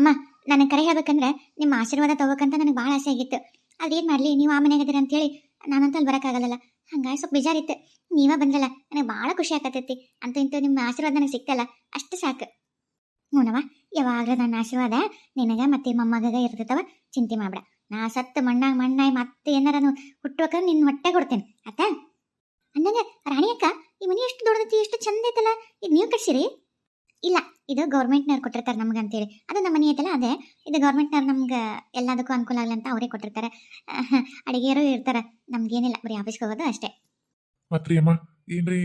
ಅಮ್ಮ, ನನಗೆ ಕರೆ ಹೇಳ್ಬೇಕಂದ್ರೆ ನಿಮ್ಮ ಆಶೀರ್ವಾದ ತಗೋಬೇಕಂತ ನನಗೆ ಭಾಳ ಆಸೆ ಆಗಿತ್ತು. ಅದೇನು ಮಾಡಲಿ, ನೀವು ಆ ಮನೆಗೆ ಅದೀರ ಅಂತೇಳಿ ನಾನಂತ ಅಲ್ಲಿ ಬರೋಕ್ಕಾಗಲ್ಲ ಹಂಗಾಗಿ ಸ್ವಲ್ಪ ಬೇಜಾರಿತ್ತು. ನೀವೇ ಬಂದ್ರಲ್ಲ, ನನಗೆ ಭಾಳ ಖುಷಿ ಆಗತ್ತೈತಿ ಅಂತ ಇಂತೂ ನಿಮ್ಮ ಆಶೀರ್ವಾದ ನನಗೆ ಸಿಕ್ತಲ್ಲ, ಅಷ್ಟು ಸಾಕು. ಹ್ಞೂನವ ಯಾವಾಗಲೂ ನನ್ನ ಆಶೀರ್ವಾದ ನಿನಗೆ ಮತ್ತೆ ಮೊಮ್ಮಗ ಇರ್ತೈತವ ಚಿಂತೆ ಮಾಡ್ಬೇಡ. ನಾ ಸತ್ತು ಮಣ್ಣಾಗ ಮಣ್ಣಾಗಿ ಮತ್ತೆ ಏನಾರ ಹುಟ್ಟುವಾಗ ನಿನ್ನ ಹೊಟ್ಟೆ ಕೊಡ್ತೇನೆ ಆತ ಅಂದಂಗೆ ರಾಣಿ ಅಕ್ಕ, ಈ ಮನೆ ಎಷ್ಟು ದೊಡ್ಡದೈತಿ, ಎಷ್ಟು ಚಂದ ಐತಲ್ಲ, ಇದು ನೀವು ಕಟ್ಸಿರಿ? ಇಲ್ಲ ಇದು ಗೌರ್ಮೆಂಟ್ನವ್ರು ಕೊಟ್ಟಿರ್ತಾರೆ ನಮ್ಗೆ ಅಂತೇಳಿ ಅದು ನಮ್ಮ ಮನೆ ಐತಲ್ಲ ಅದೇ. ಇದು ಗೌರ್ಮೆಂಟ್ನವ್ರು ನಮ್ಗೆ ಎಲ್ಲದಕ್ಕೂ ಅನುಕೂಲ ಆಗಲಿ ಅಂತ ಅವರೇ ಕೊಟ್ಟಿರ್ತಾರೆ. ಅಡಿಗೆಯರು ಇರ್ತಾರೆ. ನಮ್ಗೇನಿಲ್ಲ ಬರೀ ಆಫೀಸ್ಗೆ ಹೋಗೋದು ಅಷ್ಟೇ. ಮತ್ರಿ ಅಮ್ಮ ಏನ್ರಿ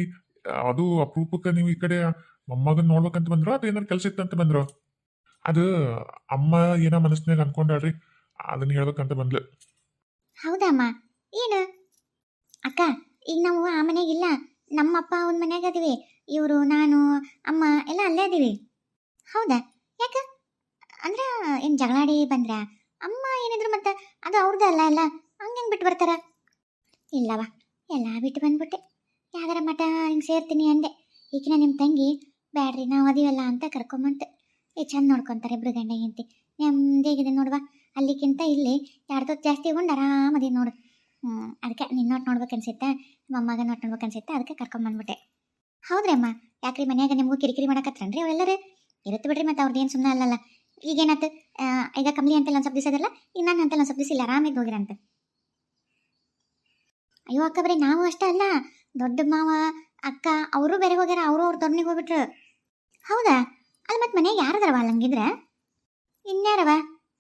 ಅದು ಅಪರೂಪಕ್ಕೆ ನೀವು ಈ ಕಡೆ ಮೊಮ್ಮಗನ್ ನೋಡ್ಬೇಕಂತ ಬಂದ್ರು ಅದು ಏನಾರು ಕೆಲಸ ಇತ್ತಂತ ಬಂದ್ರು? ಅದು ಅಮ್ಮ ಏನೋ ಮನಸ್ಸಿನಾಗ ಅನ್ಕೊಂಡಾಳ್ರಿ ಅದನ್ನ ಹೇಳ್ಬೇಕಂತ ಬಂದ್ಲು. ಹೌದಾ ಅಮ್ಮ ಏನು? ಅಕ್ಕ ಈಗ ನಾವು ಆ ಮನೆಗಿಲ್ಲ ನಮ್ಮ ಅಪ್ಪ ಅವನ ಮನ್ಯಾಗ ಅದೀವಿ. ಇವರು, ನಾನು, ಅಮ್ಮ ಎಲ್ಲ ಅಲ್ಲೇ ಅದೀವಿ ಹೌದಾ? ಯಾಕ? ಅಂದ್ರೆ ಏನು ಜಗಳಾಡಿ ಬಂದ್ರ? ಅಮ್ಮ ಏನಿದ್ರು ಮತ್ತೆ ಅದು ಅವ್ರದ್ದು ಅಲ್ಲ ಎಲ್ಲ ಹಂಗೆ ಬಿಟ್ಟು ಬರ್ತಾರ? ಇಲ್ಲವ ಎಲ್ಲ ಬಿಟ್ಟು ಬಂದ್ಬಿಟ್ಟೆ. ಯಾವ್ದಾರ ಮಠ ಹಿಂಗೆ ಸೇರ್ತೀನಿ ಅಂದೆ. ಈಗಿನ ನಿಮ್ಮ ತಂಗಿ, ಬ್ಯಾಡ್ರಿ, ನಾವು ಅದೀವಲ್ಲ ಅಂತ ಕರ್ಕೊಂಬಂತೆ. ಏ, ಚಂದ ನೋಡ್ಕೊಂತಾರೆ ಇಬ್ರು ಗಂಡ ಹೆಂಡತಿ. ನೆಮ್ಮದಿಯಾಗಿದೆ ನೋಡುವ. ಅಲ್ಲಿಗಿಂತ ಇಲ್ಲಿ ಯಾರ್ದೋ ಜಾಸ್ತಿ ಉಂಡು ಆರಾಮದಿ ನೋಡು. ಅದಕ್ಕೆ ನಿನ್ನ ನೋಟ್ ನೋಡ್ಬೇಕು ಅನ್ಸುತ್ತೆ ಮೊಮ್ಮಗ ನೋಟ್ ನೋಡ್ಬೇಕು ಅನ್ಸುತ್ತೆ ಅದಕ್ಕೆ ಕರ್ಕೊಂಬಂದ್ಬಿಟ್ಟೆ. ಹೌದ್ರಿ ಅಮ್ಮ. ಯಾಕ್ರಿ ಮನ್ಯಾಗ ನಿಮಗೂ ಕಿರಿಕಿರಿ ಮಾಡಕತ್ರನ್ರಿ ಅವೆಲ್ಲರೇ ಇರುತ್ತೆ ಬಿಡ್ರಿ ಮತ್ತೆ ಅವ್ರದ್ದು ಏನು ಸುಮ್ಮನೆ ಅಲ್ಲಲ್ಲ. ಈಗೇನಾಯ್ತು ಈಗ ಕಮ್ಲಿ ಅಂತೆಲ್ಲ ಒಂದು ಸ್ವಲ್ಪ ದಿವಸ ಅದಲ್ಲ ಇನ್ನು ನಾನು ಒಂದು ಸ್ವಲ್ಪ ದಿವಸ ಇಲ್ಲ ಆರಾಮಾಗಿ ಹೋಗಿರಂತ. ಅಯ್ಯೋ ಅಕ್ಕ ಬರೀ ನಾವು ಅಷ್ಟೇ ಅಲ್ಲ. ದೊಡ್ಡ ಮಾವ, ಅಕ್ಕ, ಅವರು ಬೇರೆ ಹೋಗ್ಯಾರ, ಅವರು ಅವ್ರ ದೊಡ್ಡನಿಗೆ ಹೋಗ್ಬಿಟ್ರು. ಹೌದಾ? ಅಲ್ಲಿ ಮತ್ತೆ ಮನೆಗೆ ಯಾರದಾರವ ಅಲ್ಲಂಗಿದ್ರೆ ಇನ್ಯಾರವ?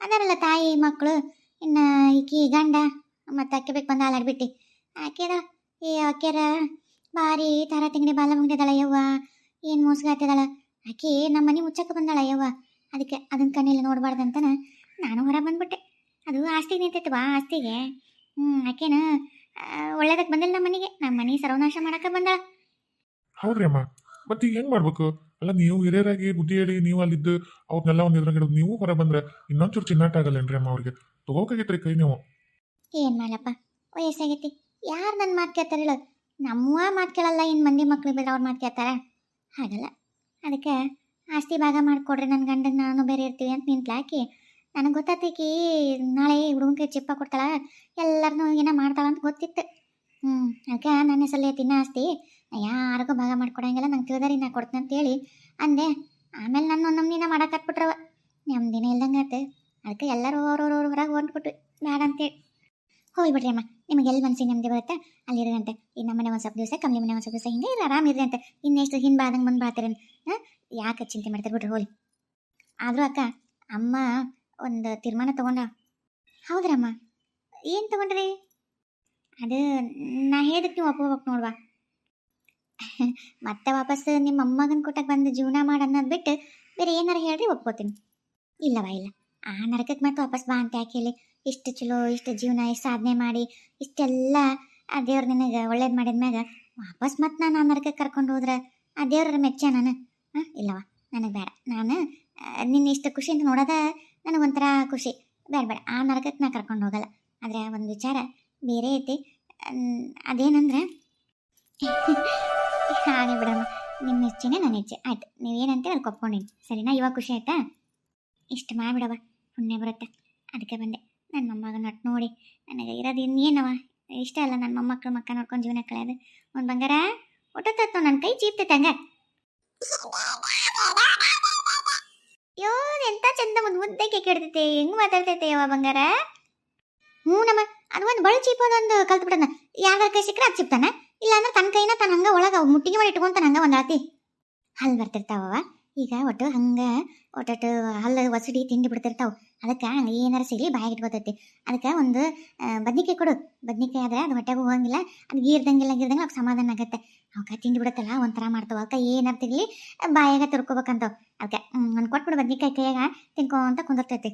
ಅದಾರಲ್ಲ ತಾಯಿ ಮಕ್ಕಳು ಇನ್ನು ಈಕಿ ಗಂಡ, ಮತ್ತು ಅಕ್ಕಿ ಬೇಕು ಬಂದು ಆಲಾಡ್ಬಿಟ್ಟು ಆಕೆರ ಈ ಆಕೆರ? ಭಾರಿ ತರ ತಿಂಗಡಿ ಬಾಲ ಮುಂಗಡಿದಾಳ ಯವ್ವ. ಏನು ಮೋಸಗಾತಿದಾಳ ಆಕೆ ನಮ್ಮ ಮನೆ ಮುಚ್ಚಕ್ಕೆ ಬಂದಾಳ ಯವ್ವ. ಅದಕ್ಕೆ ಅದನ್ನ ಕಣ್ಣಿಲ್ಲ ನೋಡಬಾರ್ದಂತನ ನಾನು ಹೊರ ಬಂದ್ಬಿಟ್ಟೆ. ಅದು ಆಸ್ತಿಗೆ ನಿಂತೈತವಾ ಆಸ್ತಿಗೆ. ಹ್ಞೂ ಆಕೆನ ಒಳ್ಳೇದಕ್ಕೆ ಬಂದಿಲ್ಲ ನಮ್ಮ ಮನೆಗೆ. ನಮ್ಮ ಮನೆ ಸರ್ವನಾಶ ಮಾಡಕ್ಕೆ ಬಂದ ಹೌದ್ರಿ ಅಮ್ಮ. ಮತ್ತೆ ಈಗ ಹೆಂಗ್ ಮಾಡ್ಬೇಕು? ಅಲ್ಲ ನೀವು ಹಿರಿಯರಾಗಿ ಬುದ್ಧಿ ಹೇಳಿ ನೀವು ಅಲ್ಲಿದ್ದು ಅವ್ರನ್ನೆಲ್ಲ ಇದ್ರಾಗ ಎದುರಾಗಿಡೋದು ನೀವು ಹೊರ ಬಂದ್ರೆ ಇನ್ನೊಂಚೂರು ಚಿನ್ನಾಟ ಆಗಲ್ಲೇನ್ರಿ ಅಮ್ಮ ಅವ್ರಿಗೆ? ತಗೋಕಾಗೈತ್ರಿ ಕೈ ನೀವು. ಏನು ಮಾಡಪ್ಪ ವಯಸ್ಸಾಗೈತಿ. ಯಾರು ನನ್ನ ಮಾತು ಕೇಳ್ತಾರೆ ಹೇಳು ನಮ್ಮ ಮಾತು ಕೇಳಲ್ಲ ಇನ್ನು ಮಂದಿ ಮಕ್ಳು ಬೇರೆ ಅವ್ರು ಮಾತು ಕೇಳ್ತಾರೆ? ಹಾಗಲ್ಲ. ಅದಕ್ಕೆ ಆಸ್ತಿ ಭಾಗ ಮಾಡಿಕೊಡ್ರಿ ನನ್ನ ಗಂಡನ, ನಾನು ಬೇರೆ ಇರ್ತೀವಿ ಅಂತ ನಿಂತ್ಲಾಕಿ, ನನಗೆ ಗೊತ್ತಾತೈಕಿ ನಾಳೆ ಹುಡುಗನ್ಗೆ ಚಿಪ್ಪ ಕೊಡ್ತಾಳ? ಎಲ್ಲರನ್ನೂ ಏನೋ ಮಾಡ್ತಾಳ ಅಂತ ಗೊತ್ತಿತ್ತು. ಹ್ಞೂ ಅದಕ್ಕೆ ನನ್ನ ಹೆಸರಲ್ಲಿ ತಿನ್ನ ಆಸ್ತಿ. ಯಾರಿಗೂ ಭಾಗ ಮಾಡ್ಕೊಡಂಗಿಲ್ಲ, ನಂಗೆ ತಿಳಿದಾರಿ ನಾ ಕೊಡ್ತೀನಿ ಅಂತೇಳಿ ಅಂದೆ. ಆಮೇಲೆ ನನ್ನ ಒಂದು ನಮ್ದಿನ ನಮ್ಮ ದಿನ ಇಲ್ದಂಗೆ ಆಯ್ತು ಅದಕ್ಕೆ ಎಲ್ಲರೂ ಅವ್ರವ್ರವ್ರ ಹೊರಗೆ ಹೊಂಟ್ಬಿಟ್ವಿ. ಬೇಡ ಅಂತೇಳಿ ಹೋಗಿಬಿಡ್ರಿ ಅಮ್ಮ. ನಿಮಗೆ ಎಲ್ಲಿ ಮನಸ್ಸಿಗೆ ನೆಮ್ಮದಿ ಬರುತ್ತೆ ಅಲ್ಲಿರಂತೆ ಈ ನಮ್ಮನೆ ಒಂದು ಸ್ವಲ್ಪ ದಿವಸ ಕಮ್ಮಿ ಮನೆ ಒಂದು ಸ್ವಲ್ಪ ದಿವಸ ಹಿಂಗೆ ಇಲ್ಲ ಆರಾಮಿರ್ರಿ ಅಂತ. ಇನ್ನೆಷ್ಟು ಹಿಂದೆ ಬಾದಂಗೆ ಮುಂದೆ ಬಾತಾರೆ ಹಾಂ? ಯಾಕೆ ಚಿಂತೆ ಮಾಡ್ತಾರೆ? ಬಿಡ್ರಿ ಹೋಲಿ ಆದರೂ ಅಕ್ಕ, ಅಮ್ಮ ಒಂದು ತೀರ್ಮಾನ ತಗೊಂಡ. ಹೌದ್ರಮ್ಮ? ಏನು ತಗೊಂಡ್ರಿ? ಅದು ನಾ ಹೇಳಿದಕ್ಕೆ ನೀವು ಒಪ್ಕೋಬೇಕು ನೋಡ್ವಾ. ಮತ್ತೆ ವಾಪಸ್ ನಿಮ್ಮ ಅಮ್ಮಗನ ಕೊಟ್ಟಕ್ಕೆ ಬಂದು ಜೀವನ ಮಾಡಿ ಅನ್ನೋದು ಬಿಟ್ಟು ಬೇರೆ ಏನಾರು ಹೇಳ್ರಿ, ಒಪ್ಕೋತೀನಿ. ಇಲ್ಲವಾ, ಇಲ್ಲ. ಆ ನರಕಕ್ಕೆ ಮತ್ತೆ ವಾಪಸ್ ಬಾ ಅಂತ ಯಾಕೆ ಹೇಳಿ? ಇಷ್ಟು ಚಲೋ, ಇಷ್ಟು ಜೀವನ, ಇಷ್ಟು ಸಾಧನೆ ಮಾಡಿ, ಇಷ್ಟೆಲ್ಲ ಆ ದೇವ್ರು ನಿನಗೆ ಒಳ್ಳೇದು ಮಾಡಿದ್ಮ್ಯಾಗ ವಾಪಸ್ ಮತ್ತೆ ನಾನು ಆ ನರಕಕ್ಕೆ ಕರ್ಕೊಂಡು ಹೋದ್ರೆ ಆ ದೇವ್ರ ಮೆಚ್ಚ ನಾನು? ಹಾಂ ಇಲ್ಲವ ನನಗೆ ಬೇಡ. ನಾನು ನಿನ್ನ ಇಷ್ಟು ಖುಷಿ ಅಂತ ನೋಡೋದ ನನಗೊಂಥರ ಖುಷಿ. ಬೇಡ ಬೇಡ, ಆ ನರಕಕ್ಕೆ ನಾ ಕರ್ಕೊಂಡು ಹೋಗಲ್ಲ. ಆದರೆ ಒಂದು ವಿಚಾರ ಬೇರೆ ಐತಿ. ಅದೇನಂದ್ರೆ ಹಾಗೆ ಬಿಡಮ್ಮ ನಿಮ್ಮ ಇಚ್ಛೆನೇ ನನ್ನ ಇಚ್ಛೆ ಆಯ್ತು ಏನಂತೆ ಅದಕ್ಕೆ ಸರಿನಾ? ಇವಾಗ ಖುಷಿ ಆಯ್ತಾ? ಇಷ್ಟು ಮಾಡಿಬಿಡವ ಪುಣ್ಯ ಬರುತ್ತೆ. ಅದಕ್ಕೆ ಬಂದೆ. ನನ್ನ ಮೊಮ್ಮಗ ನಟ್ ನೋಡಿ. ನನಗೆ ಇರೋದು ಇನ್ನೇನವ? ಇಷ್ಟ ಅಲ್ಲ ನನ್ನ ಮೊಮ್ಮಕ್ಕಳು ಮಕ್ಕ ನೋಡ್ಕೊಂಡು ಜೀವನ ಕಳೆಯೋದು. ಒಂದು ಬಂಗಾರ? ಒಟ್ಟೊತ್ತತ್ತು ನನ್ನ ಕೈ ಚೀಪ್ತೈತೆ ಹಂಗ ಯೋ, ಎಂತ ಚಂದ ಒಂದು ಮುದ್ದೆ ಕೇಕ್ ಹೆಂಗ್ ಮಾತಾಡ್ತೈತೆ ಯಾವ ಬಂಗಾರ? ಹ್ಞೂ ನಮ್ಮ ಅದು ಒಂದು ಬಳ ಚೀಪೋದೊಂದು ಕಲ್ತು ಬಿಡೋಣ ಯಾರ ಕೈ ಸಿಕ್ಕರೆ ಅದು ಚಿಪ್ತಾನ ಇಲ್ಲಾಂದ್ರೆ ತನ್ನ ಕೈನ ತನ್ನ ಹಂಗ ಒಳಗೆ ಮುಟ್ಟಿಗೆ ಮಾಡಿ ಇಟ್ಕೊಂತಾನ ಹಂಗ ಒಂದು ಆತಿ ಹಲ್ಲು ಬರ್ತಿರ್ತಾವ ಈಗ ಒಟ್ಟು ಹಂಗೆ ಒಟ್ಟು ಹಲ್ಲು ಒಸಡಿ ತಿಂಡಿ ಬಿಡ್ತಿರ್ತಾವೆ. ಅದಕ್ಕೆ ಏನಾರ ಸಿಗಲಿ ಬಾಯಿಗೆ ಇಟ್ಕೊತೈತಿ. ಅದಕ್ಕೆ ಒಂದು ಬದ್ನಿಕಾಯಿ ಕೊಡು. ಬದ್ನಿಕಾಯಿ ಆದ್ರೆ ಅದು ಹೊಟ್ಟೆಗೂ ಹೋಗಂಗಿಲ್ಲ, ಅದು ಗೀರ್ದಂಗಿಲ್ಲ ಗೀರ್ದಂಗೆ ಅವ್ಕೆ ಸಮಾಧಾನ ಆಗತ್ತೆ. ಅವಕ್ಕೆ ತಿಂಡಿ ಬಿಡುತ್ತಲ್ಲ, ಒಂಥರ ಮಾಡ್ತಾವೆ. ಅದಕ್ಕೆ ಏನಾರು ತಿರ್ಲಿ ಬಾಯಾಗ ತಿರ್ಕೋಬೇಕಂತವ್. ಅದಕ್ಕೆ ಒಂದು ಕೊಟ್ಬಿಡು ಬದ್ನಿಕಾಯಿ ಕೈಯಾಗ, ತಿನ್ಕೋ ತಿನ್ಕೊಂತ ಕುಂದಿರ್ತೈತಿ.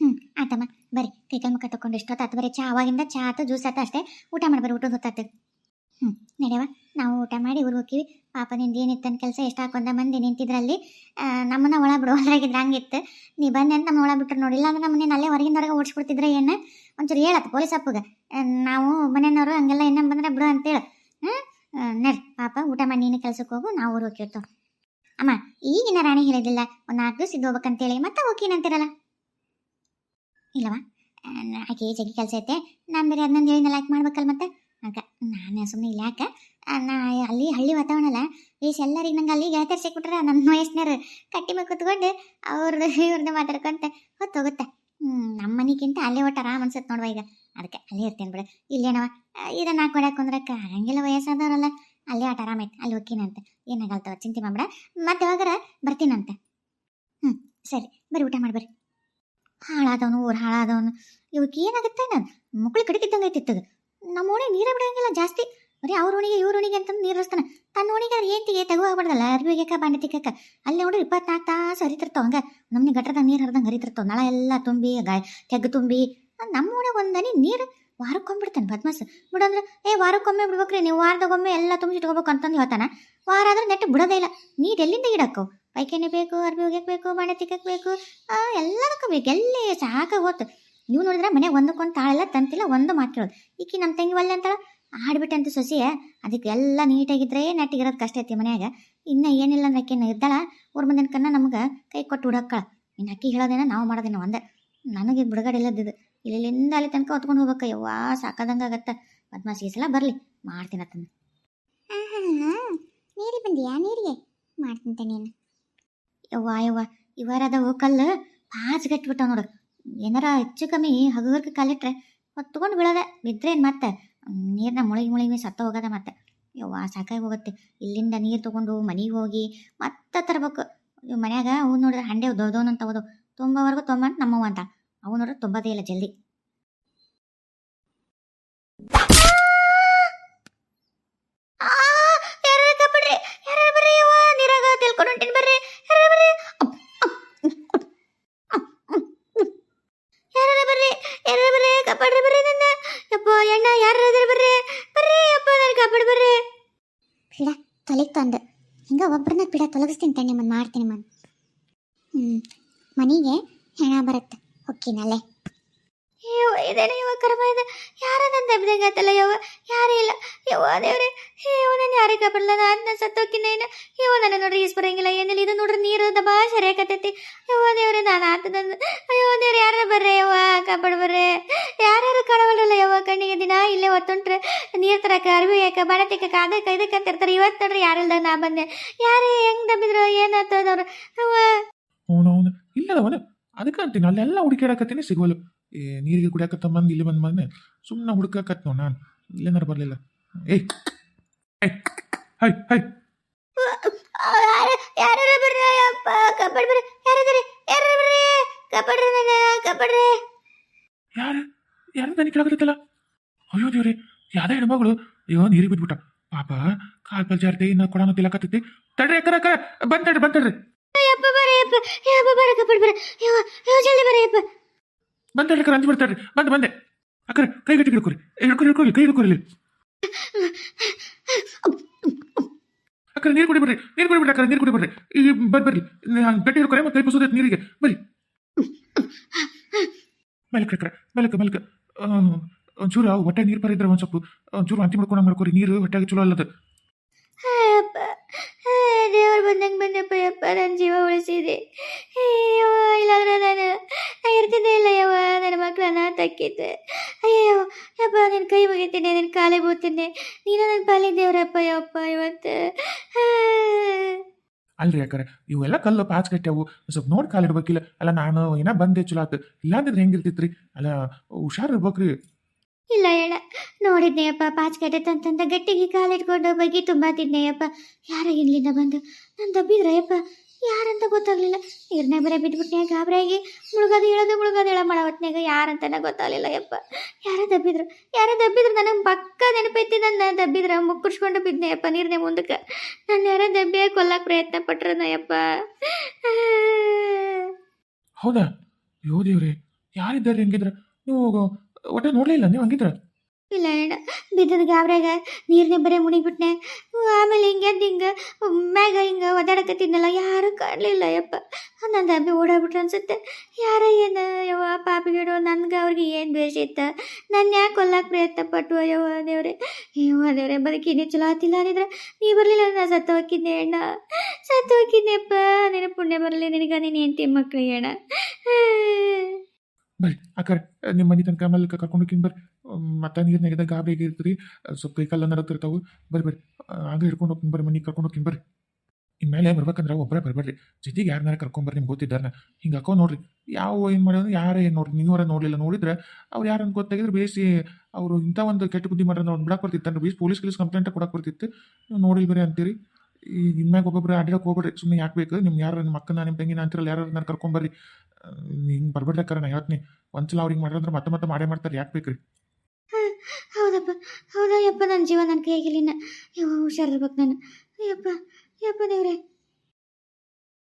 ಹ್ಞೂ ಆತಮ್ಮ ಬರ್ರಿ. ಕೈ ಕಾಲು ಮುಖ ತಗೊಂಡು ಆತು ಬರೀ ಚಾ, ಅವಾಗಿಂದ ಚಾ ಆತು, ಜ್ಯೂಸ್ ಆತ ಅಷ್ಟೇ. ಊಟ ಮಾಡ್ಬರಿ ಊಟದ ಹೊತ್ತಾತು. ಹ್ಞೂ ನಡೆಯವ ನಾವು ಊಟ ಮಾಡಿ ಊರಿಗೆ ಹೋಗ್ತೀವಿ. ಪಾಪ ನಿಂದು ಏನಿತ್ತನ ಕೆಲಸ ಎಷ್ಟು ಹಾಕೊಂಡ ಮಂದಿ ನಿಂತಿದ್ರಲ್ಲಿ. ನಮ್ಮನ್ನ ಒಳ ಬಿಡು ಹೊರಗಿದ್ರೆ ಹಂಗಿತ್ತು. ನೀ ಬಂದೆ ಅಂತ ನಮ್ಮ ಒಳ ಬಿಟ್ರು ನೋಡಿಲ್ಲ ಅಂದ್ರೆ ನಮ್ಮನೆ ಅಲ್ಲೇ ಹೊರಗೆ ಓಡಿಸ್ಬಿಡ್ತಿದ್ರೆ ಏನು? ಒಂಚೂರು ಹೇಳತ್ತು ಪೊಲೀಸ್ ಅಪ್ಪಗೆ. ನಾವು ಮನೆಯವರು ಹಂಗೆಲ್ಲ ಇನ್ನೊಂದು ಬಂದ್ರೆ ಬಿಡು ಅಂತೇಳಿ. ಹ್ಞೂ ನಡಿ, ಪಾಪ ಊಟ ಮಾಡಿ ನೀನು ಕೆಲಸಕ್ಕೆ ಹೋಗು, ನಾವು ಊರು ಹೋಗಿರ್ತವೆ ಅಮ್ಮ, ಈಗಿನ ರಾಣಿ ಹೇಳಿದಿಲ್ಲ ಒಂದು ನಾಲ್ಕು ದಿವಸ ಇದ್ದು ಹೋಗ್ಬೇಕಂತೇಳಿ. ಮತ್ತೆ ಹೋಗಿನಂತಿರಲ್ಲ ಇಲ್ಲವಾ? ಆಕೆ ಜಗ್ಗಿ ಕೆಲಸ ಐತೆ. ನಾನು ಬೇರೆ ಅದನ್ನ ಹೇಳಿದ್ನಲ್ಲ ಯಾಕೆ ಮಾಡ್ಬೇಕಲ್ಲ ಮತ್ತೆ? ಆಗ ನಾನು ಸುಮ್ಮನೆ ಇಲ್ಲ ಯಾಕೆ? ನಾ ಅಲ್ಲಿ ಹಳ್ಳಿ ವಾತಾವರಣ ಅಲ್ಲ ಈಸ್ ಎಲ್ಲರಿಗೆ ನಂಗೆ ಅಲ್ಲಿ ಗೆಳತಿಯರ್ ಸಿಕ್ಬಿಟ್ರೆ ನನ್ನ ವಯಸ್ಸಿನವ್ರು ಕಟ್ಟಿ ಮೇಲೆ ಕುತ್ಕೊಂಡು ಅವ್ರದ್ದು ಇವ್ರದ್ದು ಮಾತಾಡ್ಕೊಂತ ಹೊತ್ತು ಹೋಗುತ್ತೆ. ನಮ್ಮ ಮನೆಗಿಂತ ಅಲ್ಲೇ ಒಟ್ಟು ಆರಾಮ್ ಅನ್ಸುತ್ತೆ ನೋಡುವ ಈಗ. ಅದಕ್ಕೆ ಅಲ್ಲೇ ಇರ್ತೇನೆ ಬಿಡು. ಇಲ್ಲೇನವ ಇದನ್ನ ಹಾಕೊಡಕ್ಕೆ ಕುಂದ್ರಕ್ಕೆ. ಹಂಗಿಲ್ಲ ವಯಸ್ಸಾದವ್ರಲ್ಲ. ಅಲ್ಲೇ ಆಟ ಆರಾಮೈತೆ ಅಲ್ಲಿ ಹೋಗ್ತೀನಂತೆ ಏನಾಗಲ್ತವ ಚಿಂತೆ ಮಾಡ್ಬೇಡ. ಮತ್ತೆ ಯಾವಾಗಾರ ಬರ್ತೀನಂತೆ ಹ್ಞೂ ಸರಿ. ಬರ್ರಿ, ಊಟ ಮಾಡಿ ಬರ್ರಿ. ಹಾಳಾದವನು, ಊರು ಹಾಳಾದವನು. ಇವಕ್ಕೆ ಏನಾಗುತ್ತೆ ನಾನು ಮಕ್ಕಳು ಕಡಿಕಿದ್ದಂಗೆ ಐತಿತ್ತದು ನಮ್ಮ ಓಣಿ ನೀರೇ ಬಿಡಂಗಿಲ್ಲ, ಜಾಸ್ತಿ. ಬರೀ ಅವ್ರ ಓಣಿಗೆ ಇವ್ರ ಓಣಿಗೆ ಅಂತ ನೀರು ಹರಿಸ್ತಾನೆ. ತನ್ನ ಓಣಿಗೆ ಅದು ಏಂತಿಗೆ ತೆಗು ಆಗ್ಬಾರ್ದಲ್ಲ ಅರ್ಬಿ ಒಗ್ಯಾಕ ಬಾಂಡೆ, ತಿಕ್ಕಕ್ಕ. ಅಲ್ಲಿ ನೋಡ್ರಿ ಇಪ್ಪತ್ನಾಲ್ಕು ತಾಸು ಹರಿತಿರ್ತಾವ ಹಂಗೆ. ನಮ್ಮನೆ ಗಟ್ರದಾಗ ನೀರು ಹರಿದಂಗೆ ಹರಿತಿರ್ತಾವ. ನಳ ಎಲ್ಲ ತುಂಬಿ ಗಾಯ ತೆಗ್ಗು ತುಂಬಿ. ನಮ್ಮ ಓಣಿ ಒಂದನಿ ನೀರು ವಾರಕ್ಕೊಂಬಿಡ್ತಾನೆ ಬದ್ಮಾಸ್ ಬಿಡಂದ್ರೆ, ಏ, ವಾರಕ್ಕೊಮ್ಮೆ ಬಿಡ್ಬೇಕ್ರಿ, ನೀವು ವಾರದಾಗೊಮ್ಮೆ ಎಲ್ಲ ತುಂಬಿಸಿಟ್ಕೋಬೇಕು ಅಂತಂದು ಹೇಳ್ತಾನೆ. ವಾರ ಆದ್ರೆ ನೆಟ್ಟು ಬಿಡೋದೇ ಇಲ್ಲ. ನೀರು ಎಲ್ಲಿಂದ ಇಡಕ್ಕವು ಪೈಖಾನೆ ಬೇಕು ಅರ್ಬಿ ಒಗ್ಯಕ್ಕೆ ಬೇಕು ಬಾಣೆ ತಿಕ್ಕಕ್ಕೆ ಬೇಕು. ಎಲ್ಲದಕ್ಕೂ ಬೇಕು. ಎಲ್ಲಿ ಸಾಕ ನೀವು ನೋಡಿದ್ರೆ ಮನೆ ಒಂದಕ್ಕೊಂದು ತಾಳೆಲ್ಲ ತಂತಿಲ್ಲ ಒಂದು ಮಾತು ಕೇಳೋದು. ಈಕಿ ನಮ್ಮ ತಂಗಿ ಒಲ್ಲೆ ಅಂತಾಳ ಆಡ್ಬಿಟ್ಟಂತ ಸೊಸಿ ಸೊಸೆಯ. ಅದಕ್ಕೆ ಎಲ್ಲ ನೀಟಾಗಿದ್ರೆ ನೆಟ್ಟಿಗಿರೋದು ಕಷ್ಟ ಐತಿ ಮನ್ಯಾಗ. ಇನ್ನ ಏನಿಲ್ಲ ಅಂದ್ರೆ ಆಕಿನ ಇದ್ದಾಳ. ಊರ್ ಮುಂದಿನ ಕನ್ನ ನಮ್ಗೆ ಕೈ ಕೊಟ್ಟು ಹುಡಕ್ಕಳ ಇನ್ನು ಅಕ್ಕಿ ಹೇಳೋದೇನ ನಾವು ಮಾಡೋದೇನೋ ಒಂದ. ನನಗೆ ಬಿಡುಗಡೆ ಇಲ್ಲದಿದ್ದು ಇಲ್ಲಿಂದ ಅಲ್ಲಿ ತನಕ ಹೊತ್ಕೊಂಡು ಹೋಗ್ಬೇಕ. ಯವ್ವಾ ಸಾಕಾದಂಗೆ ಆಗತ್ತ. ಬದ್ಮಾಸಿ ಈ ಸಲ ಬರಲಿ. ಮಾಡ್ತೀನಿ ಅತ್ತನ್ನ ನೀರಿ ಬಂದಿಯಾ? ನೀರಿಗೆ? ಮಾಡ್ತೀನಿ ನೀನು ಯವ್ವ ಯವ್ವ. ಇವರದ ಕಲ್ಲು ಪಾಚ್ ಗಟ್ಬಿಟ್ಟ ನೋಡು. ಏನಾರ ಹೆಚ್ಚು ಕಮ್ಮಿ ಹಗುರ್ಕ ಕಾಲಿಟ್ರೆ ಹೊತ್ಕೊಂಡು ಬೀಳೋದೆ. ಬಿದ್ರೇನು ಮತ್ತೆ? ನೀರನ್ನ ಮುಳುಗಿ ಮುಳುಗಿ ಸತ್ತ ಹೋಗದ ಮತ್ತೆ. ಯವ್ವ, ಸಾಕಾಗಿ ಹೋಗುತ್ತೆ. ಇಲ್ಲಿಂದ ನೀರು ತೊಗೊಂಡು ಮನೆಗೆ ಹೋಗಿ ಮತ್ತೆ ತರಬೇಕು. ಮನ್ಯಾಗ ಅವು ನೋಡಿದ್ರೆ ಹಂಡೆ ದೊಡ್ಡವನ್ನ ಹೋದು ತುಂಬವರೆಗೂ ತೊಂಬಂತ ನಮ್ಮವ್ವ ಅಂತ. ಅವು ನೋಡಿದ್ರೆ ತುಂಬದೇ ಇಲ್ಲ ಜಲ್ದಿ ಆ, ಯಾರಾರ ಕಾಪಾಡ್ರಿ ಯಾರಾರ ಬರ್ರಿ ಯವ್ವ ನೀರಾಗ ತಿಳ್ಕೊಂಡು ಹೊಂಟೀನಿ ಬರ್ರಿ ಯಾರಾರ ಬರ್ರಿ up, up, up, up, up, up. ಯಾರಾರ ಬರ್ರಿ ಯಾರಾರ ಬರ್ರಿ ಕಾಪಾಡ್ರಿ ಬರ್ರಿ ನನ್ನ. ಯಪ್ಪ ಎಣ್ಣ ಯಾರಾದ್ರ ಬರ್ರಿ. ಬರ್ರಿ ಯಪ್ಪ ನನ್ನ ಕಾಪಾಡ್ ಬರ್ರಿ. ಬಿಡ ತೊಲಗ್ ತಂದು. ಹಿಂಗ ಒಬ್ಬರನ್ನ ಬಿಡ ತೊಲಗಿಸ್ತೀನಿ ತಣ್ಣಿ ಮನ್ ಮಾಡ್ತೀನಿ ಮನ್ ಹ್ಮ್ ಮನೆಗೆ ಹೆಣ ಬರುತ್ತೆ. ಹೊಕ್ಕಿನಲ್ಲೇ. ಇದೇನೇ ಕರ್ಮ ಯಾರ ನನ್ನ ತಪ್ಪಿದಂಗೆ ಆತಲ್ಲ ಯವ್ವ, ಯಾರೇ ಇಲ್ಲ. ಯವ್ವ ದೇವ್ರೆ ಅಯ್ಯೋ ನಾನು ಯಾರೇ ಕಾಪಾಡಲ್ಲ ನಾನು ಸತ್ತೋಕಿನ ಏನು ಅಯ್ಯೋ ನನ್ನ ನೋಡ್ರಿ, ಈಸ್ ಬರಂಗಿಲ್ಲ. ಏನಿಲ್ಲ, ಇದು ನೋಡ್ರಿ, ನೀರು ದಬಾ ಸರಿಯಾಕತ್ತೈತಿ. ಯವ್ವ ದೇವ್ರೆ, ನಾನು ಆತದ ಅಯ್ಯೋ ದೇವ್ರೆ ಯಾರ ಬರ್ರೆ? ಯವ್ವ ಕಾಪಾಡ್ ಬರ್ರೆ ಯಾರ್ಯಾರು ಕಾಣವಲ್ಲ ಯವ್ವ ಕಣ್ಣಿಗೆ ದಿನ? ಇಲ್ಲೇ ಒತ್ತುಂಟ್ರೆ ನೀರು ತರಕ, ಅರ್ವಿ ಯಾಕ ಬಡ ತಿಕ್ಕ ಅದಕ್ಕೆ ಇದಕ್ಕೆ ಅಂತ ಇರ್ತಾರೆ ಇವತ್ತು ನೋಡ್ರಿ, ಯಾರಿಲ್ದ ನಾ ಬಂದೆ. ಯಾರೇ ಹೆಂಗ್ ದಬ್ಬಿದ್ರು ಏನಾಗ್ತದವ್ರು ಅವ್ವ ಅವನವನು ಇಲ್ಲದವನು, ಅದಕ್ಕೆ ಅಂತೀನಿ. ಅಲ್ಲೆಲ್ಲ ಹುಡುಕಾಡಕತ್ತೀನಿ ಸಿಗೋಲು ಏ ನೀರಿಗೆ ಕುಡಿಯಾಕತ್ತ ಬಂದು ಇಲ್ಲಿ ಬಂದು ಬಂದೆ ಸುಮ್ಮನೆ ಹುಡುಕಾಕತ್ ನೋ ನಾನು? ಇಲ್ಲೇನಾರು ಬರಲಿಲ್ಲ? ಏಯ್! ಹೈ ಹೈ! ಯಾರ ಬರ್ರಿ ಅಪ್ಪ ಕಾಪಾಡ್ ಬರ್ರಿ. ಯಾರದ್ರಿ ಯಾರು ಬರ್ರಿ? ಕಾಪಾಡ್ರಿ ನನ್ನ ಕಾಪಾಡ್ರಿ. ಯಾರು? ಯಾರು ನನಗೆ ಕೇಳಕತ್ತಲ್ಲ ಅಯ್ಯೋ ದೇವ್ರಿ ಯಾವ್ದೇ ಹೆಣ್ಮಗಳು. ಅಯ್ಯೋ ನೀರಿಗೆ ಬಿದ್ಬಿಟ್ಟ. ಪಾಪ ಕಾಲ್ ಪಲ್ ಜಾರ್ತೆ ಇನ್ನ ಕೊಡೋಣ ತಿಲಕತ್ತೈತಿ ತಡ್ರಿ ಅಕ್ಕ ಅಕ್ಕ ಬಂದ್ ತಡ್ರಿ ಬಂದ್ ತಡ್ರಿ. ಅಪ್ಪ ಬರ್ರಿ ಅಪ್ಪ ಯಪ್ಪ ಬರ ಕಾಪಾಡ್ ಬರ ಯೋ ಜಲ್ದಿ ಬರ ಅಪ್ಪ ಬಂದ್ ಅಕ್ಕರ ಅಂಜ್ ಬಿಡ್ತಾರ್ರಿ ಬಂದ್, ಬಂದೆ. ಅಕ್ಕರ, ಕೈ ಗಟ್ಟಿ ಹಿಡ್ಕೊರಿ. ಹಿಡ್ಕೊರಿ ಹಿಡ್ಕೊಳ್ಳಿ ಕೈ ಹಿಡ್ಕೊರಿ ಅಕ್ಕರೆ, ನೀರು ಕುಡಿ ಬರ್ರಿ ನೀರು ಕುಡಿ ಬಿಡ್ರಿ ಅಕ್ಕರ, ನೀರು ಕುಡಿ ಬರ್ರಿ ಈ, ಬರ್, ಬರ್ರಿ. ಬೆಟ್ಟ ಹಿಡ್ಕೊರಿ, ಮತ್ತೆ ಕೈ ಪುಸೋದೈತೆ ನೀರಿಗೆ. ಬರ್ರಿ. ಮೆಲಕ್ ಅಕ್ಕರ, ಮಲಕ, ಮೆಲಕ್. ಒಂಚೂರು ಹೊಟ್ಟೆ ನೀರು ಬರಿದ್ರೆ ಒಂದು ಸ್ವಲ್ಪ, ಒಂಚೂರು ಅಂತಿ ಮಾಡ್ಕೊಂಡು ಮಾಡ್ಕೊರಿ. ನೀರು ಹೊಟ್ಟೆಗೆ ಚಲೋ ಅಲ್ಲದ. ಬಂದಂಗೆ ಬಂದಪ್ಪ ಯಪ್ಪ ನನ್ನ ಜೀವ ಉಳಿಸಿದೆ. ಇಲ್ಲಾಂದ್ರೆ ನಾನು ಇರ್ತಿದ್ದೆ ಇಲ್ಲ ಮಕ್ಕಳನ್ನ ತಕ್ಕಿದ್ದೆ ಅಯ್ಯೋ ಯಪ್ಪ ನಿನ್ನ ಕೈ ಮುಗಿತೀನಿ ನಿನ್ನ ಕಾಲೇ ಬೂತೀನಿ ನೀನು ನನ್ನ ಪಾಲಿ ದೇವ್ರಪ್ಪ ಯಪ್ಪ ಇವತ್ತು. ಅಲ್ರಿ ಯಾಕರೆ ಇವೆಲ್ಲ ಕಲ್ಲು ಪಾಚ್ ಕಟ್ಟ್ಯಾವು ಸ್ವಲ್ಪ ನೋಡಿ ಕಾಲಿಡ್ಬೇಕಿಲ್ಲ ಅಲ್ಲ ನಾನು ಏನ ಬಂದೆ ಚಲೋ ಆತು. ಇಲ್ಲಾಂದ್ರೆ ಹೆಂಗಿರ್ತಿತ್ರಿ? ಅಲ್ಲ ಹುಷಾರ್ ಇರ್ಬೇಕ್ರಿ. ಇಲ್ಲ ಹೇಳ. ನೋಡಿದ್ನೆಯಪ್ಪ ಪಾಚ್ ಕಟ್ಟೈತಂತಂದ ಗಟ್ಟಿಗೆ ಕಾಲಿಟ್ಕೊಂಡು ತುಂಬಾ ತುಂಬಾತಿದ್ನೆಯಪ್ಪ ಯಾರ ಇಲ್ಲಿಂದ ಬಂದು ನಾನು ದಬ್ಬಿದ್ರಯ್ಯಪ್ಪ. ಯಾರಂತ ಗೊತ್ತಾಗ್ಲಿಲ್ಲ. ನೀರ್ನಾಗ ಬರೀ ಬಿದ್ಬಿಟ್ನ್ಯಾಗ ಗಾಬರಿಯಾಗಿ ಮುಳುಗೋದು ಹೇಳೋದು ಮುಳುಗೋದು ಹೇಳ ಹೊತ್ನ್ಯಾಗ ಯಾರಂತನ ಗೊತ್ತಾಗ್ಲಿಲ್ಲ ಯಪ್ಪ. ಯಾರ ದಬ್ಬಿದ್ರು. ಯಾರ ದಬ್ಬಿದ್ರು ನನಗೆ ಪಕ್ಕ ನೆನಪೈತಿ ನನ್ನ ದಬ್ಬಿದ್ರ ಮುಕ್ಕುರ್ಸ್ಕೊಂಡು ಬಿದ್ನೆಯಪ್ಪ ನೀರ್ನೇ ಮುಂದಕ್ಕೆ. ನಾನು ಯಾರ ದಬ್ಬಿಯ ಕೊಲ್ಲಕ್ಕೆ ಪ್ರಯತ್ನ ಪಟ್ರನಯ್ಯಪ್ಪ ಹೌದಾ? ಅಯ್ಯೋ ದೇವ್ರಿ, ಯಾರಿದ್ದಾರೆ ಹಂಗಿದ್ರ? ನೀವು ಒಟ್ಟೆ ನೋಡಲಿಲ್ಲ ನೀವು ಹಂಗಿದ್ರ? ಇಲ್ಲ ಅಣ್ಣ ಬಿದ್ದದ ಗಾಬ್ರಾಗ, ನೀರ್ನೇ ಬರೇ ಮುಣಿಗ್ಬಿಟ್ನೆ. ಆಮೇಲೆ ಹಿಂಗೆ ಹಿಂಗೆ, ಮ್ಯಾಗ ಹಿಂಗೆ ಒದಾಡಕತ್ತಿದ್ನಲ್ಲ ಯಾರು ಕಾಣಲಿಲ್ಲ ಯಪ್ಪ. ನನ್ನ ಅಬ್ಬಿ ಓಡಾಡ್ಬಿಟ್ರು ಅನ್ಸುತ್ತೆ. ಯಾರ ಏನು ಯವ್ವ ಪಾಪಿಗಿಡು ನನ್ಗೆ ಅವ್ರಿಗೆ ಏನು ದ್ವೇಷ ಇತ್ತ? ನನ್ನ ಯಾಕೆ ಕೊಲ್ಲಕ್ಕೆ ಪ್ರಯತ್ನ ಪಟ್ಟು ಅಯ್ಯವ ದೇವ್ರೆ? ಅಯ್ಯೋ ದೇವ್ರೆ ಬದುಕಿನಿ ಚಲೋ ಆತಿಲ್ಲ ಅಂದಿದ್ರೆ ನೀ ಬರಲಿಲ್ಲ ನಾನು ಸತ್ತು ಹೋಗಿದ್ದೆ ಅಣ್ಣ. ಸತ್ತು ಹೋಗಿದ್ದೆಪ್ಪ ನಿನ್ನ ಪುಣ್ಯ ಬರಲಿ, ನಿನಗೆ ನೀನು ಹೆಂಡತಿ ಮಕ್ಕಳಿಗೆ ಅಣ್ಣ. ಬರ್ರಿ ಅಕ್ಕಾರ ನಿಮ್ಮ ಮನೆ ತನಕ ಆಮೇಲೆ ಕರ್ಕೊಂಡು ಹೋಗಿನ್ ಬರ್ರಿ. ಮತ್ತೆ ನೀರ್ನಾಗಿದ್ದ ಗಾಬರಿಗೆ ಇರ್ತೀರಿ. ಸ್ವಲ್ಪ ಕೈ ಕಾಲ ನಡಕ್ತಿರ್ತಾವು ಬರ್ರಿ ಬರ್ರಿ. ಆಗ ಹಿಡ್ಕೊಂಡು ಹೋಗ್ತೀನಿ, ಬರ್ರಿ ಮನೆಗೆ ಕರ್ಕೊಂಡು ಹೋಗ್ತೀನಿ, ಬರ್ರಿ. ಇನ್ಮೇಲೆ ಬರ್ಬೇಕಂದ್ರೆ ಒಬ್ಬರೇ ಬರಬೇಡ್ರಿ. ಜೊತೆಗೆ ಯಾರನ್ನಾರ ಕರ್ಕೊಂಬರ್ರಿ ನಿಮ್ಗೆ ಗೊತ್ತಿದ್ದಾರೆ ಹಿಂಗೆ ಹಾಕೋ ನೋಡ್ರಿ. ಯಾವ ಏನು ಮಾಡೋದು ಯಾರೇ ಏನು ನೋಡ್ರಿ, ನೀವರ ನೋಡಲಿಲ್ಲ, ನೋಡಿದ್ರೆ ಅವ್ರು ಯಾರನ್ನು ಗೊತ್ತಾಗಿದ್ರೆ ಬೇಸಿ ಅವರು ಇಂಥ ಒಂದು ಕೆಟ್ಟ ಬುದ್ಧಿ ಮಾಡ್ರೆ ಅವ್ನು ಬಿಡಕ್ಕೆ ಬರ್ತಿತ್ತು. ಬೇಸ್ ಪೊಲೀಸ್ ಗಿಲೀಸ್ ಕಂಪ್ಲೇಂಟ್ ಕೊಡಕ್ಕೆ ಬರ್ತಿತ್ತು. ನೀವು ನೋಡಿಲ್ ಬರೀ ಅಂತೀರಿ. ಈ ಇನ್ಮ್ಯಾಗ ಒಬ್ಬೊಬ್ಬರು ಅಡ್ಡಕ್ಕೆ ಹೋಗ್ಬೇಡ್ರಿ ಸುಮ್ಮನೆ ಯಾಕೆ ಬೇಕು? ನಿಮ್ಮ ಯಾರು ನಿಮ್ಮ ಅಕ್ಕನ ನಿಮ್ಮ ತಂಗಿನ ಅಂತಿರಲ್ಲ ಯಾರು ಕರ್ಕೊಂಬರ್ರಿ ಹಿಂಗೆ ಬರ್ಬೇಡ್ರಕ್ಕಾರ ನಾ ಹೇಳ್ತೀನಿ ಒಂದ್ಸಲ ಅವ್ರಿಗೆ ಮಾಡಿದ್ರೆ ಮತ್ತೆ ಮತ್ತೆ ಮಾಡೇ ಮಾಡ್ತಾರೆ, ಯಾಕೆ ಬೇಕ್ರಿ? ಹೌದಪ್ಪ ಹೌದಾ ಯಪ್ಪ ನನ್ನ ಜೀವ ನನ್ನ ಕೈಯಾಗಿಲ್ಲಿನ. ಹುಷಾರಿರ್ಬೇಕು ನಾನು. ಅಯ್ಯಪ್ಪ ಯಪ್ಪ ದೇವ್ರೆ.